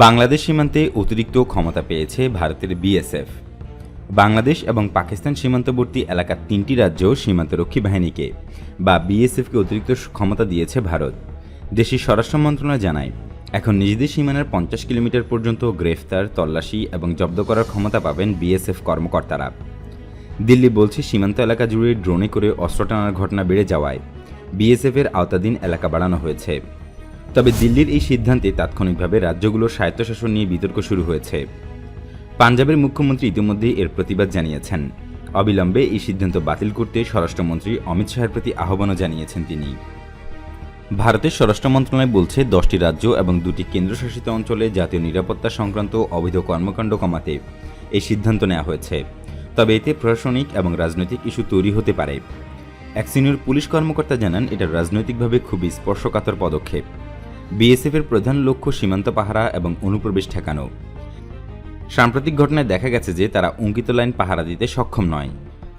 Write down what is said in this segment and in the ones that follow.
বাংলাদেশ সীমান্তে অতিরিক্ত ক্ষমতা পেয়েছে ভারতের বিএসএফ। বাংলাদেশ এবং পাকিস্তান সীমান্তবর্তী এলাকার তিনটি রাজ্য সীমান্তরক্ষী বাহিনীকে বা বিএসএফকে অতিরিক্ত ক্ষমতা দিয়েছে ভারত। দেশটির স্বরাষ্ট্র মন্ত্রণালয় জানায়, এখন নিজেদের সীমানার পঞ্চাশ কিলোমিটার পর্যন্ত গ্রেফতার, তল্লাশি এবং জব্দ করার ক্ষমতা পাবেন বিএসএফ কর্মকর্তারা। দিল্লি বলছে, সীমান্ত এলাকা জুড়ে ড্রোনে করে অস্ত্র টানার ঘটনা বেড়ে যাওয়ায় বিএসএফের আওতাধীন এলাকা বাড়ানো হয়েছে। তবে দিল্লির এই সিদ্ধান্তে তাৎক্ষণিকভাবে রাজ্যগুলোর স্বায়ত্তশাসন নিয়ে বিতর্ক শুরু হয়েছে। পাঞ্জাবের মুখ্যমন্ত্রী ইতিমধ্যেই এর প্রতিবাদ জানিয়েছেন। অবিলম্বে এই সিদ্ধান্ত বাতিল করতে স্বরাষ্ট্রমন্ত্রী অমিত শাহের প্রতি আহ্বানও জানিয়েছেন তিনি। ভারতের স্বরাষ্ট্র মন্ত্রণালয় বলছে, দশটি রাজ্য এবং দুটি কেন্দ্রশাসিত অঞ্চলে জাতীয় নিরাপত্তা সংক্রান্ত অবৈধ কর্মকাণ্ড কমাতে এই সিদ্ধান্ত নেওয়া হয়েছে। তবে এতে প্রশাসনিক এবং রাজনৈতিক ইস্যু তৈরি হতে পারে। এক সিনিয়র পুলিশ কর্মকর্তা জানান, এটা রাজনৈতিকভাবে খুবই স্পর্শকাতর পদক্ষেপ। বিএসএফের প্রধান লক্ষ্য সীমান্ত পাহারা এবং অনুপ্রবেশ ঠেকানো। সাম্প্রতিক ঘটনায় দেখা গেছে যে তারা অঙ্কিত লাইন পাহারা দিতে সক্ষম নয়।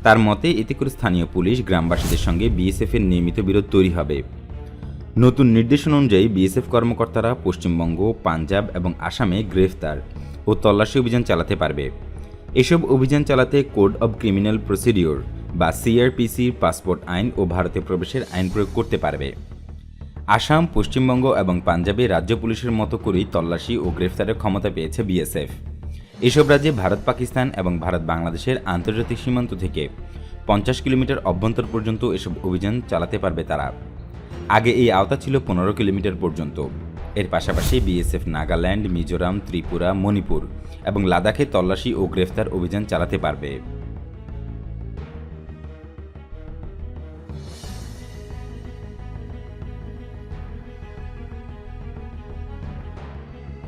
তার মতে, এতে করে স্থানীয় পুলিশ গ্রামবাসীদের সঙ্গে বিএসএফের নিয়মিত বিরোধ তৈরি হবে। নতুন নির্দেশনা অনুযায়ী বিএসএফ কর্মকর্তারা পশ্চিমবঙ্গ, পাঞ্জাব এবং আসামে গ্রেফতার ও তল্লাশি অভিযান চালাতে পারবে। এসব অভিযান চালাতে কোড অব ক্রিমিনাল প্রসিডিওর বা সিআরপিসির পাসপোর্ট আইন ও ভারতে প্রবেশের আইন প্রয়োগ করতে পারবে। আসাম, পশ্চিমবঙ্গ এবং পাঞ্জাবে রাজ্য পুলিশের মতো করেই তল্লাশি ও গ্রেফতারের ক্ষমতা পেয়েছে বিএসএফ। এসব রাজ্যে ভারত, পাকিস্তান এবং ভারত, বাংলাদেশের আন্তর্জাতিক সীমান্ত থেকে পঞ্চাশ কিলোমিটার অভ্যন্তর পর্যন্ত এসব অভিযান চালাতে পারবে তারা। আগে এই আওতা ছিল পনেরো কিলোমিটার পর্যন্ত। এর পাশাপাশি বিএসএফ নাগাল্যান্ড, মিজোরাম, ত্রিপুরা, মণিপুর এবং লাদাখে তল্লাশি ও গ্রেফতার অভিযান চালাতে পারবে।